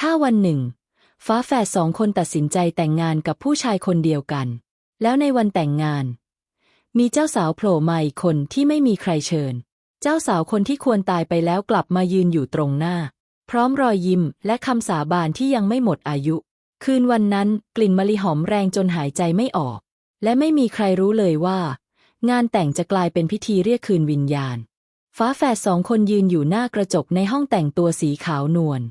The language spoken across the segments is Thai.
ถ้าวันหนึ่ง ฟ้าแฝดสองคนตัดสินใจแต่งงานกับผู้ชายคนเดียวกัน แล้วในวันแต่งงาน มีเจ้าสาวโผล่มาอีกคนที่ไม่มีใครเชิญ เจ้าสาวคนที่ควรตายไปแล้วกลับมายืนอยู่ตรงหน้า พร้อมรอยยิ้มและคำสาบานที่ยังไม่หมดอายุ คืนวันนั้นกลิ่นมะลิหอมแรงจนหายใจไม่ออก และไม่มีใครรู้เลยว่า งานแต่งจะกลายเป็นพิธีเรียกคืนวิญญาณ ฟ้าแฝดสองคนยืนอยู่หน้ากระจกในห้องแต่งตัวสีขาวนวล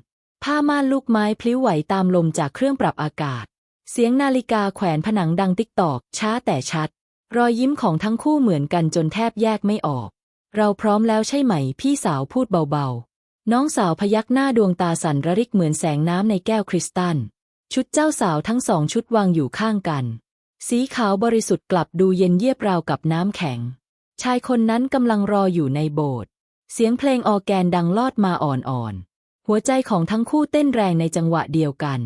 ผ้าม่านลูกไม้พลิ้วไหวตามลมจากเครื่องปรับอากาศ เสียงนาฬิกาแขวนผนังดังติ๊กตอก ช้าแต่ชัด รอยยิ้มของทั้งคู่เหมือนกันจนแทบแยกไม่ออก เราพร้อมแล้วใช่ไหม พี่สาวพูดเบาๆ น้องสาวพยักหน้าดวงตาสั่นระริกเหมือนแสงน้ำในแก้วคริสตัล ชุดเจ้าสาวทั้งสองชุดวางอยู่ข้างกัน สีขาวบริสุทธิ์กลับดูเย็นเยียบราวกับน้ำแข็ง ชายคนนั้นกำลังรออยู่ในโบสถ์เสียงเพลงออแกนดังลอดมาอ่อนๆ หัวใจของทั้งคู่เต้นแรงในจังหวะเดียวกัน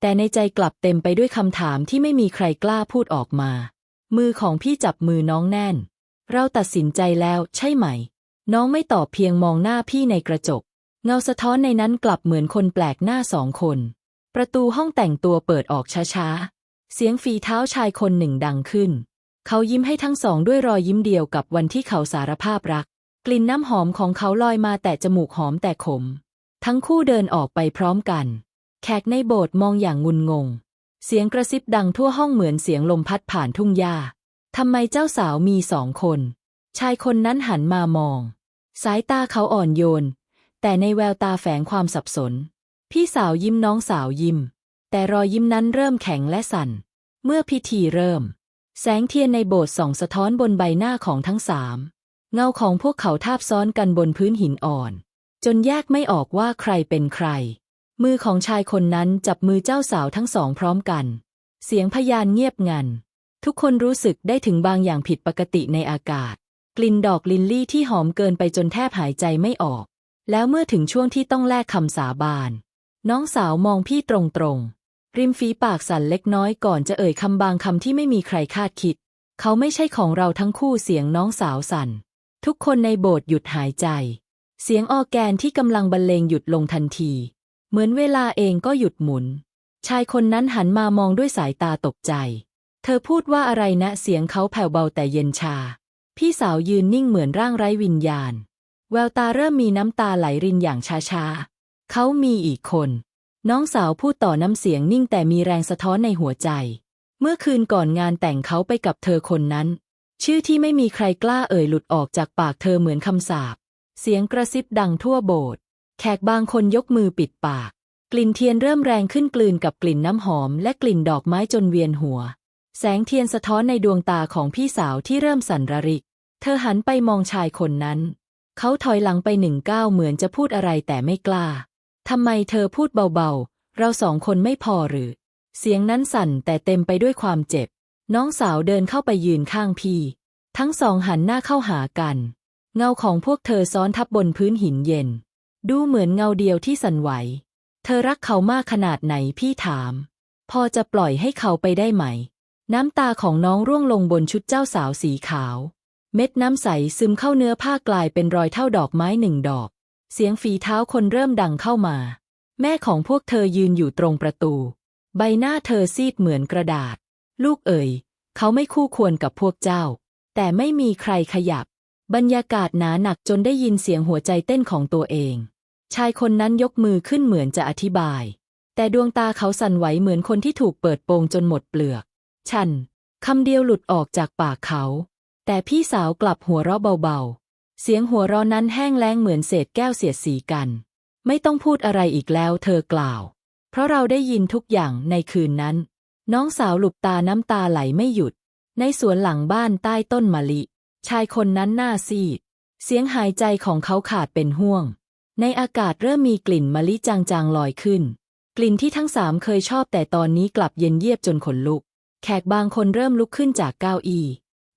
แต่ในใจกลับเต็มไปด้วยคำถามที่ไม่มีใครกล้าพูดออกมา มือของพี่จับมือน้องแน่น เราตัดสินใจแล้วใช่ไหม น้องไม่ตอบเพียงมองหน้าพี่ในกระจก เงาสะท้อนในนั้นกลับเหมือนคนแปลกหน้าสองคน ประตูห้องแต่งตัวเปิดออกช้าๆ เสียงฝีเท้าชายคนหนึ่งดังขึ้น เขายิ้มให้ทั้งสองด้วยรอยยิ้มเดียวกับวันที่เขาสารภาพรัก กลิ่นน้ำหอมของเขาลอยมาแต่จมูกหอมแต่ขม ทั้งคู่เดินออกไปพร้อมกัน แขกในโบสถ์มองอย่างงุนงง เสียงกระซิบดังทั่วห้องเหมือนเสียงลมพัดผ่านทุ่งหญ้าทำไมเจ้าสาวมีสองคน ชายคนนั้นหันมามอง สายตาเขาอ่อนโยน แต่ในแววตาแฝงความสับสน พี่สาวยิ้มน้องสาวยิ้ม แต่รอยยิ้มนั้นเริ่มแข็งและสั่น เมื่อพิธีเริ่ม แสงเทียนในโบสถ์ส่องสะท้อนบนใบหน้าของทั้งสาม เงาของพวกเขาทาบซ้อนกันบนพื้นหินอ่อน จนแยกไม่ออกว่าใครเป็นใคร มือของชายคนนั้นจับมือเจ้าสาวทั้งสองพร้อมกัน เสียงพยานเงียบงัน ทุกคนรู้สึกได้ถึงบางอย่างผิดปกติในอากาศ กลิ่นดอกลินลี่ที่หอมเกินไปจนแทบหายใจไม่ออก แล้วเมื่อถึงช่วงที่ต้องแลกคำสาบาน น้องสาวมองพี่ตรงๆ ริมฝีปากสั่นเล็กน้อยก่อนจะเอ่ยคำบางคำที่ไม่มีใครคาดคิด เขาไม่ใช่ของเราทั้งคู่เสียงน้องสาวสั่น ทุกคนในโบสถ์หยุดหายใจ เสียงออแกนที่กำลังบรรเลงหยุดลงทันที เหมือนเวลาเองก็หยุดหมุน ชายคนนั้นหันมามองด้วยสายตาตกใจ เธอพูดว่าอะไรนะเสียงเขาแผ่วเบาแต่เย็นชา พี่สาวยืนนิ่งเหมือนร่างไร้วิญญาณ แววตาเริ่มมีน้ำตาไหลรินอย่างช้าๆ เขามีอีกคน น้องสาวพูดต่อน้ำเสียงนิ่งแต่มีแรงสะท้อนในหัวใจ เมื่อคืนก่อนงานแต่งเขาไปกับเธอคนนั้น ชื่อที่ไม่มีใครกล้าเอ่ยหลุดออกจากปากเธอเหมือนคำสาป เสียงกระซิบดังทั่วโบสถ์แขกบางคนยกมือปิดปาก กลิ่นเทียนเริ่มแรงขึ้นกลืนกับกลิ่นน้ำหอม และกลิ่นดอกไม้จนเวียนหัว แสงเทียนสะท้อนในดวงตาของพี่สาวที่เริ่มสั่นระริก เธอหันไปมองชายคนนั้น เขาถอยหลังไปหนึ่งก้าวเหมือนจะพูดอะไรแต่ไม่กล้าทำไมเธอพูดเบาๆ เราสองคนไม่พอหรือ เสียงนั้นสั่นแต่เต็มไปด้วยความเจ็บ น้องสาวเดินเข้าไปยืนข้างพี่ ทั้งสองหันหน้าเข้าหากัน เงาของพวกเธอซ้อนทับบนพื้นหินเย็น ดูเหมือนเงาเดียวที่สั่นไหว เธอรักเขามากขนาดไหนพี่ถาม พอจะปล่อยให้เขาไปได้ไหม น้ำตาของน้องร่วงลงบนชุดเจ้าสาวสีขาว เม็ดน้ำใสซึมเข้าเนื้อผ้ากลายเป็นรอยเท่าดอกไม้หนึ่งดอก เสียงฝีเท้าคนเริ่มดังเข้ามา แม่ของพวกเธอยืนอยู่ตรงประตู ใบหน้าเธอซีดเหมือนกระดาษ ลูกเอ๋ยเขาไม่คู่ควรกับพวกเจ้า แต่ไม่มีใครขยับ บรรยากาศหนาหนักจนได้ยินเสียงหัวใจเต้นของตัวเอง ชายคนนั้นยกมือขึ้นเหมือนจะอธิบาย แต่ดวงตาเขาสั่นไหวเหมือนคนที่ถูกเปิดโปงจนหมดเปลือก ฉัน คำเดียวหลุดออกจากปากเขา แต่พี่สาวกลับหัวเราะเบาๆ เสียงหัวเราะนั้นแห้งแล้งเหมือนเศษแก้วเสียดสีกัน ไม่ต้องพูดอะไรอีกแล้วเธอกล่าว เพราะเราได้ยินทุกอย่างในคืนนั้น น้องสาวหลุบตาน้ำตาไหลไม่หยุด ในสวนหลังบ้านใต้ต้นมะลิ ชายคนนั้นหน้าซีด เสียงหายใจของเขาขาดเป็นห่วง ในอากาศเริ่มมีกลิ่นมะลิจางๆลอยขึ้น กลิ่นที่ทั้งสามเคยชอบแต่ตอนนี้กลับเย็นเยียบจนขนลุก แขกบางคนเริ่มลุกขึ้นจากเก้าอี้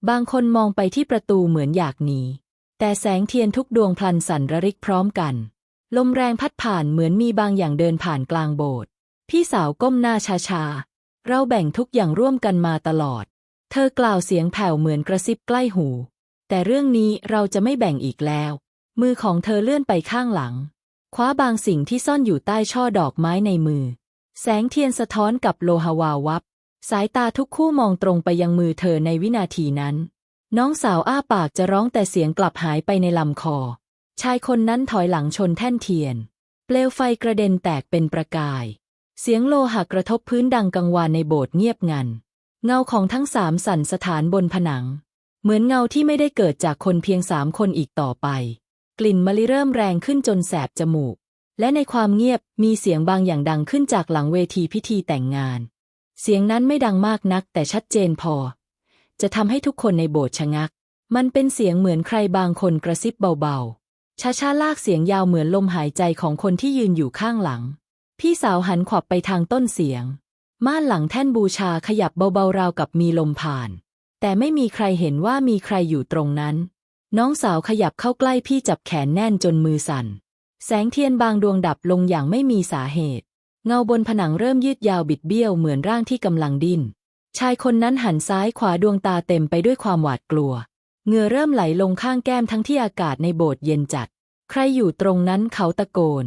บางคนมองไปที่ประตูเหมือนอยากหนี แต่แสงเทียนทุกดวงพลันสั่นระริกพร้อมกัน ลมแรงพัดผ่านเหมือนมีบางอย่างเดินผ่านกลางโบสถ์ พี่สาวก้มหน้าช้าๆ เราแบ่งทุกอย่างร่วมกันมาตลอด เธอกล่าวเสียงแผ่วเหมือนกระซิบใกล้หู แต่เรื่องนี้เราจะไม่แบ่งอีกแล้ว มือของเธอเลื่อนไปข้างหลัง คว้าบางสิ่งที่ซ่อนอยู่ใต้ช่อดอกไม้ในมือ แสงเทียนสะท้อนกับโลหาวาวับ สายตาทุกคู่มองตรงไปยังมือเธอในวินาทีนั้น น้องสาวอ้าปากจะร้องแต่เสียงกลับหายไปในลำคอ ชายคนนั้นถอยหลังชนแท่นเทียน เปลวไฟกระเด็นแตกเป็นประกาย เสียงโลหะกระทบพื้นดังกังวานในโบสถ์เงียบงัน เงาของทั้งสามสั่นสถานบนผนัง เหมือนเงาที่ไม่ได้เกิดจากคนเพียงสามคนอีกต่อไป กลิ่นมะลิเริ่มแรงขึ้นจนแสบจมูก และในความเงียบมีเสียงบางอย่างดังขึ้นจากหลังเวทีพิธีแต่งงาน เสียงนั้นไม่ดังมากนักแต่ชัดเจนพอ จะทำให้ทุกคนในโบสถ์ชะงัก มันเป็นเสียงเหมือนใครบางคนกระซิบเบาๆช้าๆลากเสียงยาวเหมือนลมหายใจของคนที่ยืนอยู่ข้างหลัง พี่สาวหันขวับไปทางต้นเสียง ม่านหลังแท่นบูชาขยับเบาๆราวกับมีลมผ่าน แต่ไม่มีใครเห็นว่ามีใครอยู่ตรงนั้น น้องสาวขยับเข้าใกล้พี่จับแขนแน่นจนมือสั่น แสงเทียนบางดวงดับลงอย่างไม่มีสาเหตุ เงาบนผนังเริ่มยืดยาวบิดเบี้ยวเหมือนร่างที่กำลังดิ้น ชายคนนั้นหันซ้ายขวาดวงตาเต็มไปด้วยความหวาดกลัว เหงื่อเริ่มไหลลงข้างแก้มทั้งที่อากาศในโบสถ์เย็นจัด ใครอยู่ตรงนั้นเขาตะโกน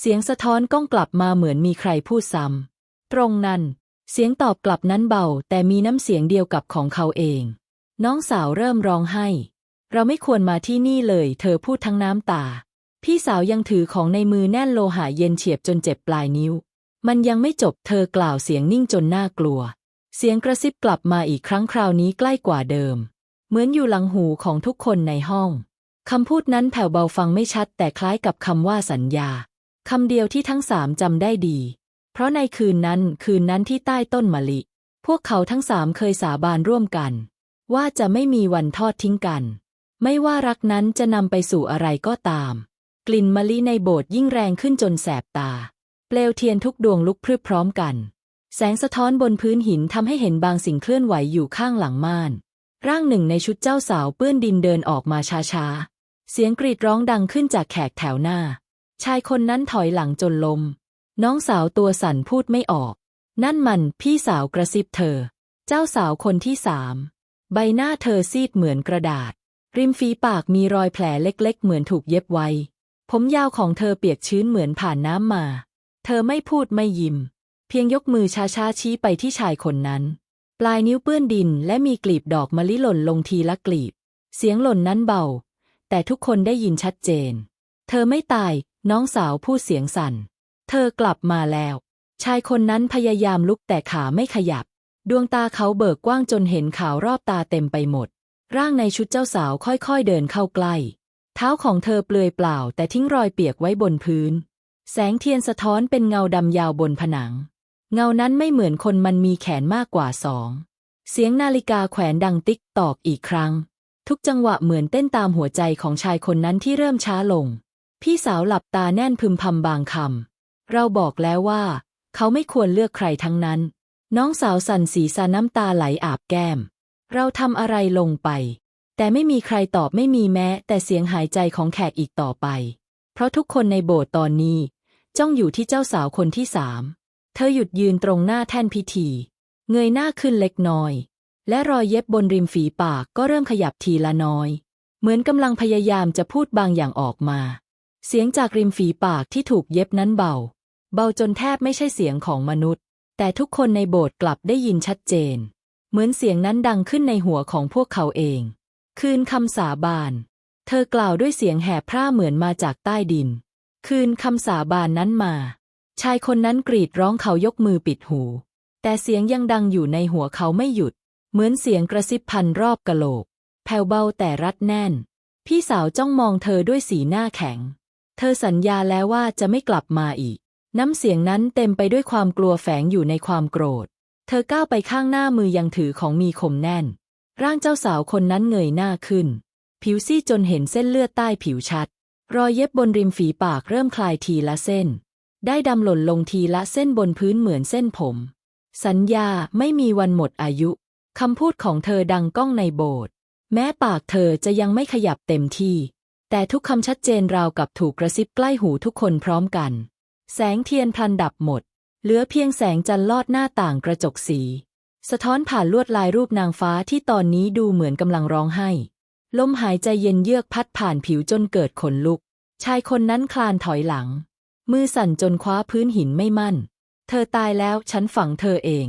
เสียงสะท้อนก้องกลับมาเหมือนมีใครพูดซ้ำ ตรงนั้น เสียงตอบกลับนั้นเบา แต่มีน้ำเสียงเดียวกับของเขาเอง น้องสาวเริ่มร้องไห้ เราไม่ควรมาที่นี่เลย เธอพูดทั้งน้ำตา พี่สาวยังถือของในมือแน่นโลหะเย็นเฉียบจนเจ็บปลายนิ้ว มันยังไม่จบเธอกล่าวเสียงนิ่งจนน่ากลัว เสียงกระซิบกลับมาอีกครั้งคราวนี้ใกล้กว่าเดิม เหมือนอยู่หลังหูของทุกคนในห้องคำพูดนั้นแผ่วเบาฟังไม่ชัดแต่คล้ายกับคำว่าสัญญาคำเดียวที่ทั้งสามจำได้ดี เพราะในคืนนั้นคืนนั้นที่ใต้ต้นมะลิ พวกเขาทั้งสามเคยสาบานร่วมกัน ว่าจะไม่มีวันทอดทิ้งกัน ไม่ว่ารักนั้นจะนำไปสู่อะไรก็ตาม กลิ่นมะลิในโบสถ์ยิ่งแรงขึ้นจนแสบตา เปลวเทียนทุกดวงลุกพรึบพร้อมกัน แสงสะท้อนบนพื้นหินทำให้เห็นบางสิ่งเคลื่อนไหวอยู่ข้างหลังม่าน ร่างหนึ่งในชุดเจ้าสาวเปื้อนดินเดินออกมาช้าๆเสียงกรีดร้องดังขึ้นจากแขกแถวหน้า ชายคนนั้นถอยหลังจนลม น้องสาวตัวสั่นพูดไม่ออก นั่นมันพี่สาวกระซิบเธอ เจ้าสาวคนที่สาม ใบหน้าเธอซีดเหมือนกระดาษ ริมฝีปากมีรอยแผลเล็กๆ เหมือนถูกเย็บไว้ ผมยาวของเธอเปียกชื้นเหมือนผ่านน้ำมา เธอไม่พูดไม่ยิ้ม เพียงยกมือช้าๆชี้ไปที่ชายคนนั้น ปลายนิ้วเปื้อนดินและมีกลีบดอกมะลิหล่นลงทีละกลีบ เสียงหล่นนั้นเบา แต่ทุกคนได้ยินชัดเจน เธอไม่ตาย น้องสาวพูดเสียงสั่น เธอกลับมาแล้ว ชายคนนั้นพยายามลุกแต่ขาไม่ขยับ ดวงตาเขาเบิกกว้างจนเห็นขาวรอบตาเต็มไปหมด ร่างในชุดเจ้าสาวค่อยๆเดินเข้าใกล้ เท้าของเธอเปลือยเปล่า แต่ทิ้งรอยเปียกไว้บนพื้น แสงเทียนสะท้อนเป็นเงาดำยาวบนผนัง เงานั้นไม่เหมือนคนมันมีแขนมากกว่าสอง เสียงนาฬิกาแขวนดังติ๊กตอกอีกครั้ง ทุกจังหวะเหมือนเต้นตามหัวใจของชายคนนั้นที่เริ่มช้าลง พี่สาวหลับตาแน่นพึมพำบางคำ เราบอกแล้วว่า เขาไม่ควรเลือกใครทั้งนั้น น้องสาวสั่นสีสาน้ำตาไหลอาบแก้ม เราทำอะไรลงไป แต่ไม่มีใครตอบไม่มีแม้ แต่เสียงหายใจของแขกอีกต่อไป เพราะทุกคนในโบสถ์ตอนนี้ จ้องอยู่ที่เจ้าสาวคนที่สาม เธอหยุดยืนตรงหน้าแท่นพิธี เงยหน้าขึ้นเล็กน้อย และรอยเย็บบนริมฝีปากก็เริ่มขยับทีละน้อย เหมือนกำลังพยายามจะพูดบางอย่างออกมาเสียงจากริมฝีปากที่ถูกเย็บนั้นเบา เบาจนแทบไม่ใช่เสียงของมนุษย์ แต่ทุกคนในโบสถ์กลับได้ยินชัดเจน เหมือนเสียงนั้นดังขึ้นในหัวของพวกเขาเอง คืนคำสาบาน เธอกล่าวด้วยเสียงแหบพร่าเหมือนมาจากใต้ดิน คืนคำสาบานนั้นมา ชายคนนั้นกรีดร้องเขายกมือปิดหู แต่เสียงยังดังอยู่ในหัวเขาไม่หยุด เหมือนเสียงกระซิบพันรอบกะโหลก แผ่วเบาแต่รัดแน่น พี่สาวจ้องมองเธอด้วยสีหน้าแข็ง เธอสัญญาแล้วว่าจะไม่กลับมาอีก น้ำเสียงนั้นเต็มไปด้วยความกลัวแฝงอยู่ในความโกรธ เธอก้าวไปข้างหน้ามือยังถือของมีคมแน่น ร่างเจ้าสาวคนนั้นเงยหน้าขึ้น ผิวซีดจนเห็นเส้นเลือดใต้ผิวชัด รอยเย็บบนริมฝีปากเริ่มคลายทีละเส้น ได้ดำหล่นลงทีละเส้นบนพื้นเหมือนเส้นผม สัญญาไม่มีวันหมดอายุคำพูดของเธอดังก้องในโบสถ์แม้ปากเธอจะยังไม่ขยับเต็มที่ แต่ทุกคำชัดเจนราวกับถูกกระซิบใกล้หูทุกคนพร้อมกัน แสงเทียนพลันดับหมด เหลือเพียงแสงจันทร์ลอดหน้าต่างกระจกสี สะท้อนผ่านลวดลายรูปนางฟ้าที่ตอนนี้ดูเหมือนกำลังร้องไห้ ลมหายใจเย็นเยือกพัดผ่านผิวจนเกิดขนลุก ชายคนนั้นคลานถอยหลัง มือสั่นจนคว้าพื้นหินไม่มั่น เธอตายแล้วฉันฝังเธอเอง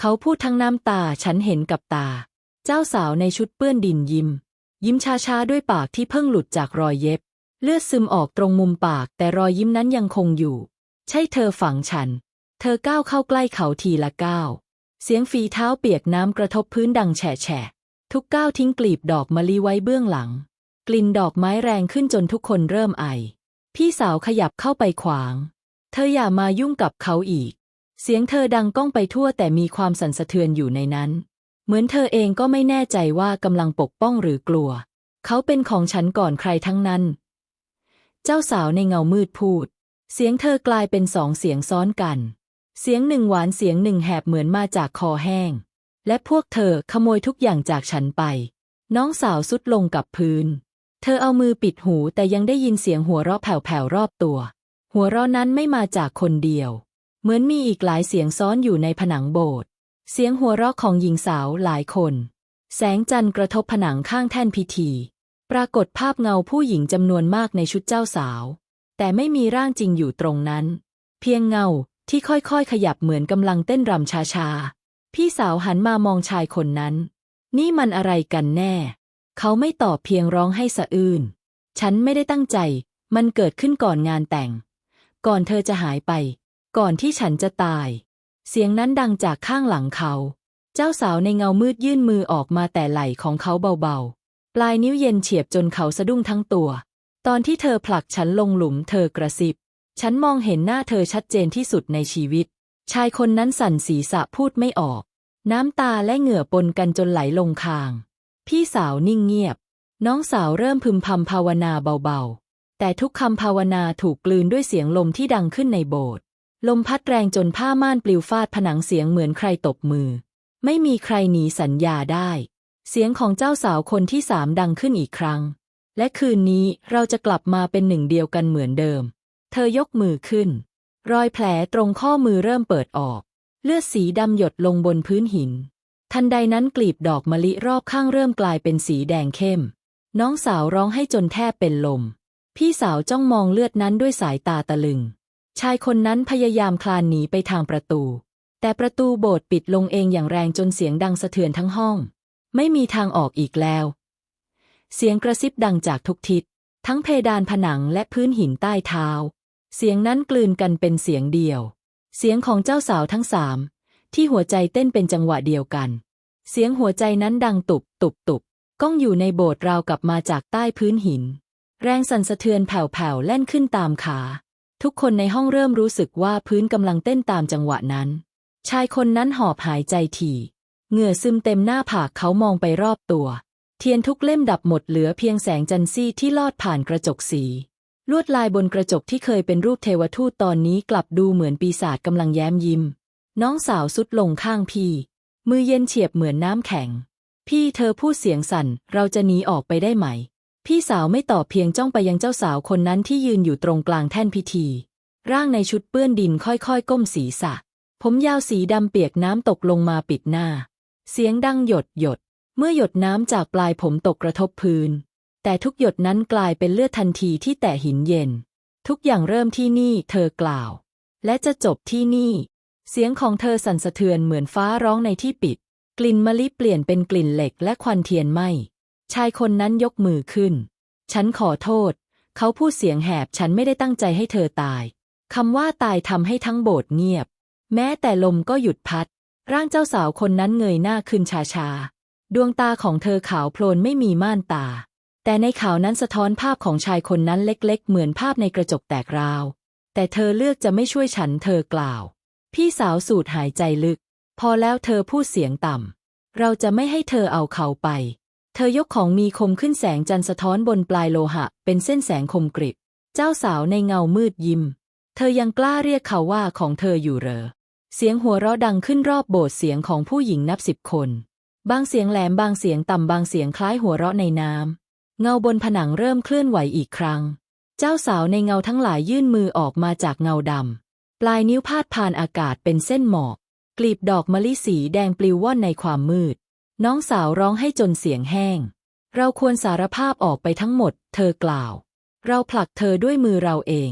เขาพูดทั้งน้ำตาฉันเห็นกับตา เจ้าสาวในชุดเปื้อนดินยิ้ม ยิ้มช้าๆด้วยปากที่เพิ่งหลุดจากรอยเย็บ เลือดซึมออกตรงมุมปากแต่รอยยิ้มนั้นยังคงอยู่ ใช่เธอฝังฉัน เธอก้าวเข้าใกล้เขาทีละก้าว เสียงฝีเท้าเปียกน้ำกระทบพื้นดังแฉะแฉะทุกก้าวทิ้งกลีบดอกมะลิไว้เบื้องหลัง กลิ่นดอกไม้แรงขึ้นจนทุกคนเริ่มไอ พี่สาวขยับเข้าไปขวาง เธออย่ามายุ่งกับเขาอีก เสียงเธอดังก้องไปทั่วแต่มีความสั่นสะเทือนอยู่ในนั้น เหมือนเธอเองก็ไม่แน่ใจว่ากำลังปกป้องหรือกลัว เขาเป็นของฉันก่อนใครทั้งนั้น เจ้าสาวในเงามืดพูด เสียงเธอกลายเป็นสองเสียงซ้อนกัน เสียงหนึ่งหวานเสียงหนึ่งแหบเหมือนมาจากคอแห้ง และพวกเธอขโมยทุกอย่างจากฉันไป น้องสาวสุดลงกับพื้น เธอเอามือปิดหูแต่ยังได้ยินเสียงหัวเราะแผ่วๆรอบตัว หัวเราะนั้นไม่มาจากคนเดียว เหมือนมีอีกหลายเสียงซ้อนอยู่ในผนังโบสถ์เสียงหัวเราะของหญิงสาวหลายคน แสงจันทร์กระทบผนังข้างแท่นพิธี ปรากฏภาพเงาผู้หญิงจำนวนมากในชุดเจ้าสาว แต่ไม่มีร่างจริงอยู่ตรงนั้น เพียงเงาที่ค่อยๆ ขยับเหมือนกำลังเต้นรำช้าๆ พี่สาวหันมามองชายคนนั้น นี่มันอะไรกันแน่ เขาไม่ตอบเพียงร้องให้สะอื้น ฉันไม่ได้ตั้งใจ มันเกิดขึ้นก่อนงานแต่ง ก่อนเธอจะหายไป ก่อนที่ฉันจะตาย เสียงนั้นดังจากข้างหลังเขา เจ้าสาวในเงามืดยื่นมือออกมาแต่ไหล่ของเขาเบาๆ ปลายนิ้วเย็นเฉียบจนเขาสะดุ้งทั้งตัว ตอนที่เธอผลักฉันลงหลุมเธอกระซิบ ฉันมองเห็นหน้าเธอชัดเจนที่สุดในชีวิต ชายคนนั้นสั่นศีรษะพูดไม่ออก น้ำตาและเหงื่อปนกันจนไหลลงคาง พี่สาวนิ่งเงียบ น้องสาวเริ่มพึมพำภาวนาเบาๆ แต่ทุกคำภาวนาถูกกลืนด้วยเสียงลมที่ดังขึ้นในโบสถ์ลมพัดแรงจนผ้าม่านปลิวฟาดผนังเสียงเหมือนใครตบมือ ไม่มีใครหนีสัญญาได้ เสียงของเจ้าสาวคนที่สามดังขึ้นอีกครั้ง และคืนนี้เราจะกลับมาเป็นหนึ่งเดียวกันเหมือนเดิม เธอยกมือขึ้น รอยแผลตรงข้อมือเริ่มเปิดออก เลือดสีดำหยดลงบนพื้นหิน ทันใดนั้นกลีบดอกมะลิรอบข้างเริ่มกลายเป็นสีแดงเข้ม น้องสาวร้องให้จนแทบเป็นลม พี่สาวจ้องมองเลือดนั้นด้วยสายตาตะลึง ชายคนนั้นพยายามคลานหนีไปทางประตู แต่ประตูโบสถ์ปิดลงเองอย่างแรงจนเสียงดังสะเทือนทั้งห้อง ไม่มีทางออกอีกแล้ว เสียงกระซิบดังจากทุกทิศ ทั้งเพดานผนังและพื้นหินใต้เท้า เสียงนั้นกลืนกันเป็นเสียงเดียว เสียงของเจ้าสาวทั้งสามที่หัวใจเต้นเป็นจังหวะเดียวกัน เสียงหัวใจนั้นดังตุบตุบตุบก้องอยู่ในโบสถ์ราวกับมาจากใต้พื้นหิน แรงสั่นสะเทือนแผ่วๆแล่นขึ้นตามขา ทุกคนในห้องเริ่มรู้สึกว่าพื้นกำลังเต้นตามจังหวะนั้น ชายคนนั้นหอบหายใจถี่ เหงื่อซึมเต็มหน้าผากเขามองไปรอบตัว เทียนทุกเล่มดับหมดเหลือเพียงแสงจันซี่ที่ลอดผ่านกระจกสี ลวดลายบนกระจกที่เคยเป็นรูปเทวทูตตอนนี้กลับดูเหมือนปีศาจกำลังแย้มยิ้ม น้องสาวสุดลงข้างพี่ มือเย็นเฉียบเหมือนน้ำแข็ง พี่เธอพูดเสียงสั่น เราจะหนีออกไปได้ไหม พี่สาวไม่ตอบเพียงจ้องไปยังเจ้าสาวคนนั้นที่ยืนอยู่ตรงกลางแท่นพิธี ร่างในชุดเปื้อนดินค่อยๆ ก้มศีรษะ ผมยาวสีดำเปียกน้ำตกลงมาปิดหน้า เสียงดังหยดหยด เมื่อหยดน้ำจากปลายผมตกกระทบพื้น แต่ทุกหยดนั้นกลายเป็นเลือดทันทีที่แตะหินเย็น ทุกอย่างเริ่มที่นี่เธอกล่าว และจะจบที่นี่ เสียงของเธอสั่นสะเทือนเหมือนฟ้าร้องในที่ปิด กลิ่นมะลิเปลี่ยนเป็นกลิ่นเหล็กและควันเทียนไหมชายคนนั้นยกมือขึ้น ฉันขอโทษ เขาพูดเสียงแหบฉันไม่ได้ตั้งใจให้เธอตายคำว่าตายทำให้ทั้งโบสถ์เงียบ แม้แต่ลมก็หยุดพัด ร่างเจ้าสาวคนนั้นเงยหน้าขึ้นช้า ดวงตาของเธอขาวโพลนไม่มีม่านตา แต่ในขาวนั้นสะท้อนภาพของชายคนนั้นเล็กๆ เหมือนภาพในกระจกแตกราว แต่เธอเลือกจะไม่ช่วยฉันเธอกล่าว พี่สาวสูดหายใจลึก พอแล้วเธอพูดเสียงต่ำ เราจะไม่ให้เธอเอาเขาไป เธอยกของมีคมขึ้นแสงจันทร์สะท้อนบนปลายโลหะ เป็นเส้นแสงคมกริบ เจ้าสาวในเงามืดยิ้ม เธอยังกล้าเรียกเขาว่าของเธออยู่เหรอ เสียงหัวเราะดังขึ้นรอบโบสถ์เสียงของผู้หญิงนับสิบคน บางเสียงแหลมบางเสียงต่ำบางเสียงคล้ายหัวเราะในน้ำเงาบนผนังเริ่มเคลื่อนไหวอีกครั้ง เจ้าสาวในเงาทั้งหลายยื่นมือออกมาจากเงาดำปลายนิ้วพาดผ่านอากาศเป็นเส้นหมอก กลีบดอกมะลิสีแดงปลิวว่อนในความมืด น้องสาวร้องให้จนเสียงแห้ง เราควรสารภาพออกไปทั้งหมด เธอกล่าว เราผลักเธอด้วยมือเราเอง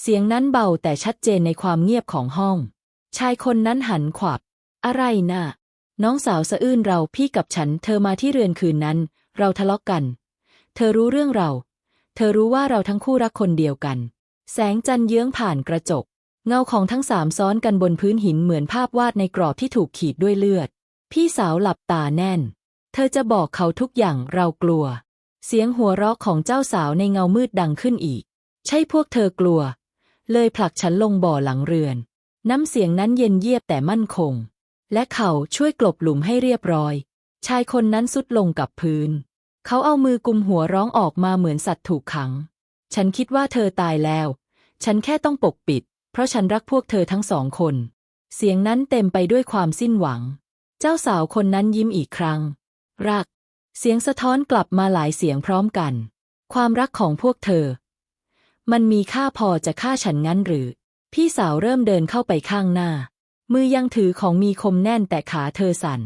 เสียงนั้นเบาแต่ชัดเจนในความเงียบของห้อง ชายคนนั้นหันขวับ อะไรนะ่ะ น้องสาวสะอื้นเราพี่กับฉัน เธอมาที่เรือนคืนนั้น เราทะเลาะกกัน เธอรู้เรื่องเรา เธอรู้ว่าเราทั้งคู่รักคนเดียวกัน แสงจันทร์เยื้องผ่านกระจก เงาของทั้งสามซ้อนกันบนพื้นหินเหมือนภาพวาดในกรอบที่ถูกขีดด้วยเลือด พี่สาวหลับตาแน่น เธอจะบอกเขาทุกอย่างเรากลัว เสียงหัวเราะของเจ้าสาวในเงามืดดังขึ้นอีก ใช่พวกเธอกลัว เลยผลักฉันลงบ่อหลังเรือน น้ำเสียงนั้นเย็นเยียบแต่มั่นคง และเขาช่วยกลบหลุมให้เรียบร้อย ชายคนนั้นสุดลงกับพื้น เขาเอามือกุมหัวร้องออกมาเหมือนสัตว์ถูกขัง ฉันคิดว่าเธอตายแล้ว ฉันแค่ต้องปกปิด เพราะฉันรักพวกเธอทั้งสองคน เสียงนั้นเต็มไปด้วยความสิ้นหวัง เจ้าสาวคนนั้นยิ้มอีกครั้ง รัก เสียงสะท้อนกลับมาหลายเสียงพร้อมกัน ความรักของพวกเธอ มันมีค่าพอจะฆ่าฉันงั้นหรือ พี่สาวเริ่มเดินเข้าไปข้างหน้า มือยังถือของมีคมแน่นแต่ขาเธอสั่น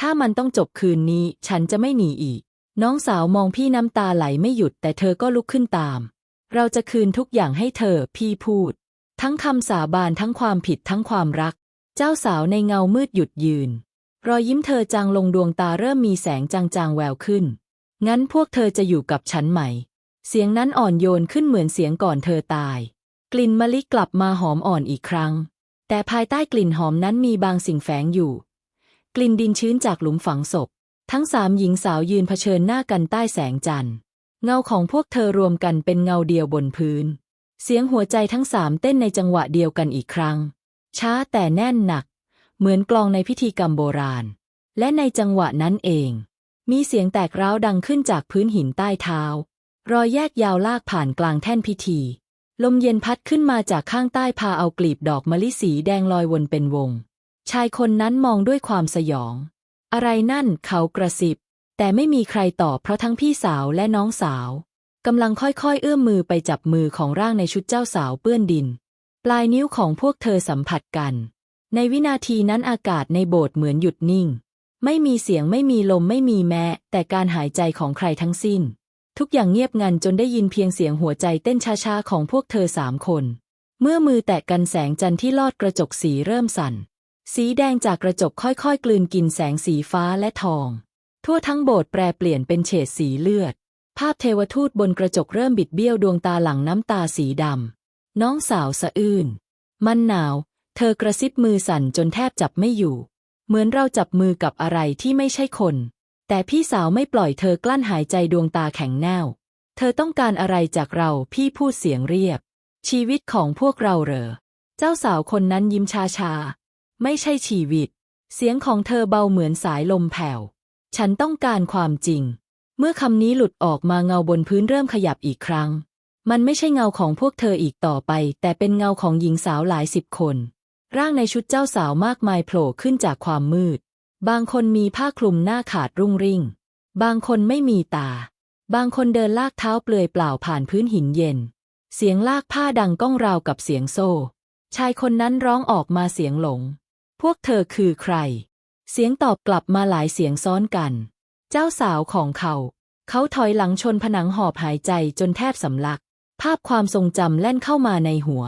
ถ้ามันต้องจบคืนนี้ ฉันจะไม่หนีอีก น้องสาวมองพี่น้ำตาไหลไม่หยุดแต่เธอก็ลุกขึ้นตาม เราจะคืนทุกอย่างให้เธอ พี่พูด ทั้งคำสาบานทั้งความผิดทั้งความรัก เจ้าสาวในเงามืดหยุดยืน รอยยิ้มเธอจางลงดวงตาเริ่มมีแสงจางๆแววขึ้น งั้นพวกเธอจะอยู่กับฉันไหม เสียงนั้นอ่อนโยนขึ้นเหมือนเสียงก่อนเธอตาย กลิ่นมะลิกลับมาหอมอ่อนอีกครั้ง แต่ภายใต้กลิ่นหอมนั้นมีบางสิ่งแฝงอยู่ กลิ่นดินชื้นจากหลุมฝังศพ ทั้งสามหญิงสาวยืนเผชิญหน้ากันใต้แสงจันทร์ เงาของพวกเธอรวมกันเป็นเงาเดียวบนพื้น เสียงหัวใจทั้งสามเต้นในจังหวะเดียวกันอีกครั้ง ช้าแต่แน่นหนัก เหมือนกลองในพิธีกรรมโบราณ และในจังหวะนั้นเอง มีเสียงแตกร้าวดังขึ้นจากพื้นหินใต้เท้ารอยแยกยาวลากผ่านกลางแท่นพิธี ลมเย็นพัดขึ้นมาจากข้างใต้พาเอากลีบดอกมะลิสีแดงลอยวนเป็นวง ชายคนนั้นมองด้วยความสยอง อะไรนั่นเขากระซิบ แต่ไม่มีใครตอบเพราะทั้งพี่สาวและน้องสาวกำลังค่อยๆ เอื้อมมือไปจับมือของร่างในชุดเจ้าสาวเปื้อนดิน ปลายนิ้วของพวกเธอสัมผัสกัน ในวินาทีนั้นอากาศในโบสถ์เหมือนหยุดนิ่ง ไม่มีเสียงไม่มีลมไม่มีแม้ แต่การหายใจของใครทั้งสิ้น ทุกอย่างเงียบงันจนได้ยินเพียงเสียงหัวใจเต้นช้าๆของพวกเธอสามคน เมื่อมือแตะกันแสงจันทร์ที่ลอดกระจกสีเริ่มสั่น สีแดงจากกระจกค่อยๆ กลืนกินแสงสีฟ้าและทอง ทั่วทั้งโบสถ์แปรเปลี่ยนเป็นเฉดสีเลือด ภาพเทวทูตบนกระจกเริ่มบิดเบี้ยวดวงตาหลังน้ำตาสีดำน้องสาวสะอื้นมันหนาว เธอกระซิบมือสั่นจนแทบจับไม่อยู่ เหมือนเราจับมือกับอะไรที่ไม่ใช่คน แต่พี่สาวไม่ปล่อยเธอกลั้นหายใจดวงตาแข็งแน่ว เธอต้องการอะไรจากเราพี่พูดเสียงเรียบ ชีวิตของพวกเราเหรอ เจ้าสาวคนนั้นยิ้มชาชา ไม่ใช่ชีวิต เสียงของเธอเบาเหมือนสายลมแผ่ว ฉันต้องการความจริง เมื่อคำนี้หลุดออกมาเงาบนพื้นเริ่มขยับอีกครั้ง มันไม่ใช่เงาของพวกเธออีกต่อไป แต่เป็นเงาของหญิงสาวหลายสิบคน ร่างในชุดเจ้าสาวมากมายโผล่ขึ้นจากความมืด บางคนมีผ้าคลุมหน้าขาดรุ่งริ่ง บางคนไม่มีตา บางคนเดินลากเท้าเปลือยเปล่าผ่านพื้นหินเย็น เสียงลากผ้าดังก้องราวกับเสียงโซ่ ชายคนนั้นร้องออกมาเสียงหลง พวกเธอคือใคร เสียงตอบกลับมาหลายเสียงซ้อนกัน เจ้าสาวของเขา เขาถอยหลังชนผนังหอบหายใจจนแทบสำลัก ภาพความทรงจำแล่นเข้ามาในหัว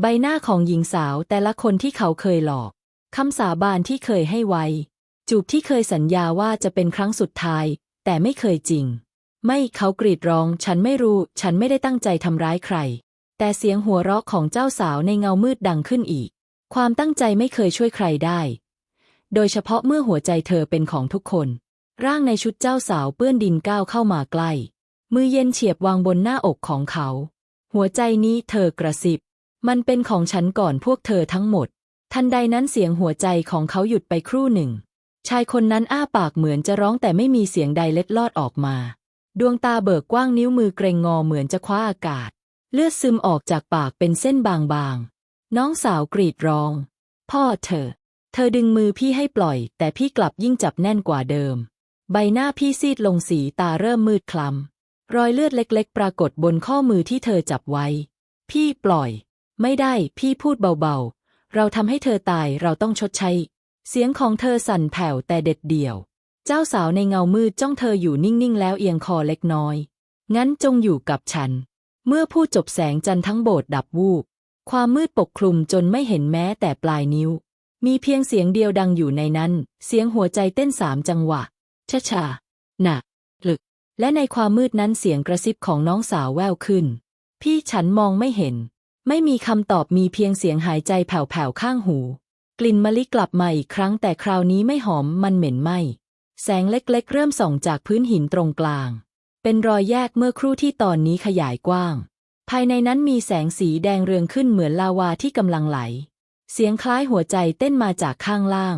ใบหน้าของหญิงสาวแต่ละคนที่เขาเคยหลอกคำสาบานที่เคยให้ไว้ จูบที่เคยสัญญาว่าจะเป็นครั้งสุดท้าย แต่ไม่เคยจริง ไม่เขากรีดร้อง ฉันไม่รู้ ฉันไม่ได้ตั้งใจทำร้ายใคร แต่เสียงหัวเราะของเจ้าสาวในเงามืดดังขึ้นอีก ความตั้งใจไม่เคยช่วยใครได้ โดยเฉพาะเมื่อหัวใจเธอเป็นของทุกคน ร่างในชุดเจ้าสาวเปื้อนดินก้าวเข้ามาใกล้ มือเย็นเฉียบวางบนหน้าอกของเขา หัวใจนี้เธอกระซิบ มันเป็นของฉันก่อนพวกเธอทั้งหมด ทันใดนั้นเสียงหัวใจของเขาหยุดไปครู่หนึ่ง ชายคนนั้นอ้าปากเหมือนจะร้องแต่ไม่มีเสียงใดเล็ดลอดออกมา ดวงตาเบิกกว้างนิ้วมือเกรงงอเหมือนจะคว้าอากาศ เลือดซึมออกจากปากเป็นเส้นบางๆ น้องสาวกรีดร้อง พ่อเธอ เธอดึงมือพี่ให้ปล่อย แต่พี่กลับยิ่งจับแน่นกว่าเดิม ใบหน้าพี่ซีดลงสีตาเริ่มมืดคล้ำรอยเลือดเล็กๆ ปรากฏบนข้อมือที่เธอจับไว้ พี่ปล่อย ไม่ได้ พี่พูดเบาๆ เราทำให้เธอตายเราต้องชดใช้ เสียงของเธอสั่นแผ่วแต่เด็ดเดี่ยว เจ้าสาวในเงามืดจ้องเธออยู่นิ่งๆ แล้วเอียงคอเล็กน้อย งั้นจงอยู่กับฉัน เมื่อพูดจบแสงจันทร์ทั้งโบสถ์ดับวูบ ความมืดปกคลุมจนไม่เห็นแม้แต่ปลายนิ้ว มีเพียงเสียงเดียวดังอยู่ในนั้น เสียงหัวใจเต้นสามจังหวะช้าชาๆหนักลึก และในความมืดนั้นเสียงกระซิบของน้องสาวแววขึ้น พี่ฉันมองไม่เห็น ไม่มีคำตอบมีเพียงเสียงหายใจแผ่วๆข้างหู กลิ่นมะลิกลับมาอีกครั้งแต่คราวนี้ไม่หอมมันเหม็นไหมแสงเล็กๆ เริ่มส่องจากพื้นหินตรงกลาง เป็นรอยแยกเมื่อครู่ที่ตอนนี้ขยายกว้าง ภายในนั้นมีแสงสีแดงเรืองขึ้นเหมือนลาวาที่กำลังไหล เสียงคล้ายหัวใจเต้นมาจากข้างล่าง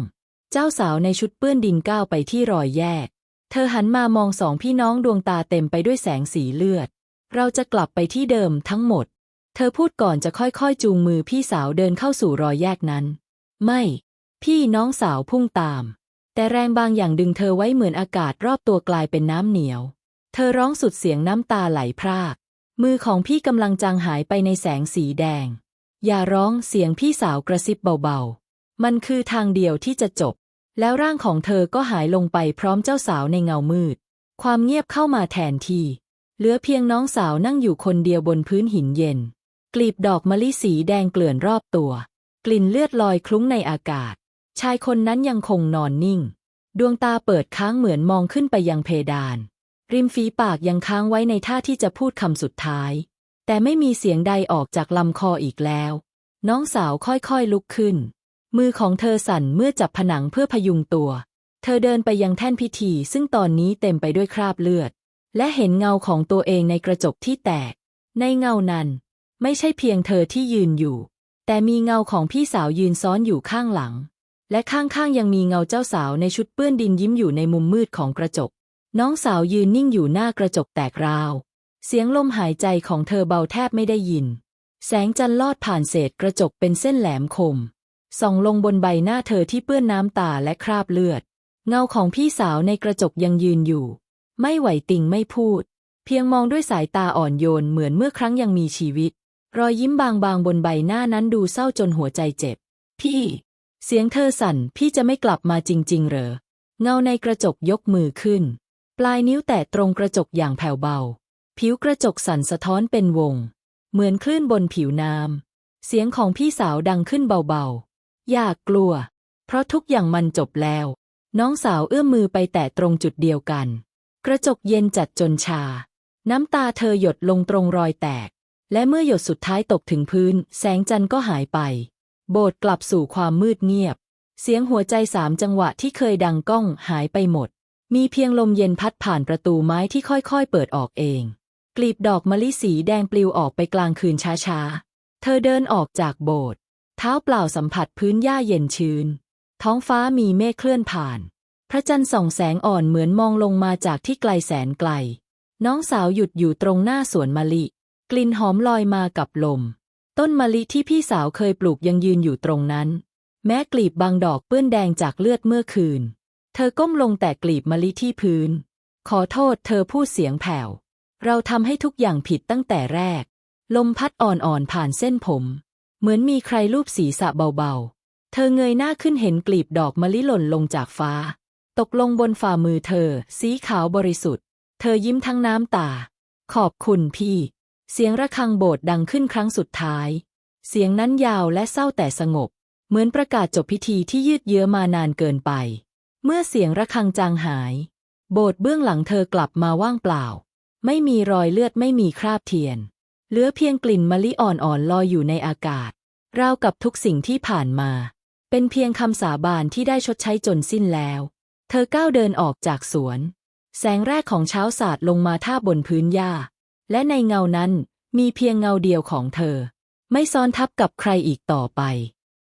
เจ้าสาวในชุดเปื้อนดินก้าวไปที่รอยแยก เธอหันมามองสองพี่น้องดวงตาเต็มไปด้วยแสงสีเลือด เราจะกลับไปที่เดิมทั้งหมด เธอพูดก่อนจะค่อยๆ จูงมือพี่สาวเดินเข้าสู่รอยแยกนั้น ไม่ พี่น้องสาวพุ่งตาม แต่แรงบางอย่างดึงเธอไว้เหมือนอากาศรอบตัวกลายเป็นน้ำเหนียว เธอร้องสุดเสียงน้ำตาไหลพราก มือของพี่กำลังจางหายไปในแสงสีแดง อย่าร้องเสียงพี่สาวกระซิบเบาๆ มันคือทางเดียวที่จะจบ แล้วร่างของเธอก็หายลงไปพร้อมเจ้าสาวในเงามืด ความเงียบเข้ามาแทนที่ เหลือเพียงน้องสาวนั่งอยู่คนเดียวบนพื้นหินเย็น กลีบดอกมะลิสีแดงเกลื่อนรอบตัว ลิ่นเลือดลอยคลุ้งในอากาศ ชายคนนั้นยังคงนอนนิ่ง ดวงตาเปิดค้างเหมือนมองขึ้นไปยังเพดาน ริมฝีปากยังค้างไว้ในท่าที่จะพูดคำสุดท้าย แต่ไม่มีเสียงใดออกจากลำคออีกแล้ว น้องสาวค่อยๆลุกขึ้น มือของเธอสั่นเมื่อจับผนังเพื่อพยุงตัว เธอเดินไปยังแท่นพิธี ซึ่งตอนนี้เต็มไปด้วยคราบเลือด และเห็นเงาของตัวเองในกระจกที่แตก ในเงานั้น ไม่ใช่เพียงเธอที่ยืนอยู่ แต่มีเงาของพี่สาวยืนซ้อนอยู่ข้างหลัง และข้างๆยังมีเงาเจ้าสาวในชุดเปื้อนดินยิ้มอยู่ในมุมมืดของกระจก น้องสาวยืนนิ่งอยู่หน้ากระจกแตกราว เสียงลมหายใจของเธอเบาแทบไม่ได้ยิน แสงจันทร์ลอดผ่านเศษกระจกเป็นเส้นแหลมคม ส่องลงบนใบหน้าเธอที่เปื้อนน้ำตาและคราบเลือด เงาของพี่สาวในกระจกยังยืนอยู่ ไม่ไหวติงไม่พูด เพียงมองด้วยสายตาอ่อนโยนเหมือนเมื่อครั้งยังมีชีวิต รอยยิ้มบางๆบนใบหน้านั้นดูเศร้าจนหัวใจเจ็บ พี่ เสียงเธอสั่น พี่จะไม่กลับมาจริง ๆ เหรอ เงาในกระจกยกมือขึ้น ปลายนิ้วแตะตรงกระจกอย่างแผ่วเบา ผิวกระจกสั่นสะท้อนเป็นวง เหมือนคลื่นบนผิวน้ำ เสียงของพี่สาวดังขึ้นเบาๆ อย่ากกลัว เพราะทุกอย่างมันจบแล้ว น้องสาวเอื้อมมือไปแตะตรงจุดเดียวกัน กระจกเย็นจัดจนชา น้ำตาเธอหยดลงตรงรอยแตก และเมื่อหยดสุดท้ายตกถึงพื้น แสงจันทร์ก็หายไป โบสถ์กลับสู่ความมืดเงียบ เสียงหัวใจสามจังหวะที่เคยดังก้องหายไปหมด มีเพียงลมเย็นพัดผ่านประตูไม้ที่ค่อยๆ เปิดออกเอง กลีบดอกมะลิสีแดงปลิวออกไปกลางคืนช้าๆ เธอเดินออกจากโบสถ์เท้าเปล่าสัมผัสพื้นหญ้าเย็นชื้น ท้องฟ้ามีเมฆเคลื่อนผ่าน พระจันทร์ส่องแสงอ่อนเหมือนมองลงมาจากที่ไกลแสนไกล น้องสาวหยุดอยู่ตรงหน้าสวนมะลิ กลิ่นหอมลอยมากับลม ต้นมะลิที่พี่สาวเคยปลูกยังยืนอยู่ตรงนั้น แม้กลีบบางดอกเปื้อนแดงจากเลือดเมื่อคืน เธอก้มลงแต่กลีบมะลิที่พื้น ขอโทษเธอพูดเสียงแผ่ว เราทำให้ทุกอย่างผิดตั้งแต่แรก ลมพัดอ่อนๆผ่านเส้นผม เหมือนมีใครลูบศีรษะเบาๆ เธอเงยหน้าขึ้นเห็นกลีบดอกมะลิหล่นลงจากฟ้า ตกลงบนฝ่ามือเธอ สีขาวบริสุทธิ์ เธอยิ้มทั้งน้ำตา ขอบคุณพี่ เสียงระฆังโบสถ์ดังขึ้นครั้งสุดท้าย เสียงนั้นยาวและเศร้าแต่สงบ เหมือนประกาศจบพิธีที่ยืดเยื้อมานานเกินไป เมื่อเสียงระฆังจางหาย โบสถ์เบื้องหลังเธอกลับมาว่างเปล่า ไม่มีรอยเลือดไม่มีคราบเทียน เหลือเพียงกลิ่นมะลิอ่อนๆลอยอยู่ในอากาศ ราวกับทุกสิ่งที่ผ่านมา เป็นเพียงคำสาบานที่ได้ชดใช้จนสิ้นแล้ว เธอก้าวเดินออกจากสวน แสงแรกของเช้าสาดลงมาท่าบบนพื้นหญ้า และในเงานั้นมีเพียงเงาเดียวของเธอ ไม่ซ้อนทับกับใครอีกต่อไป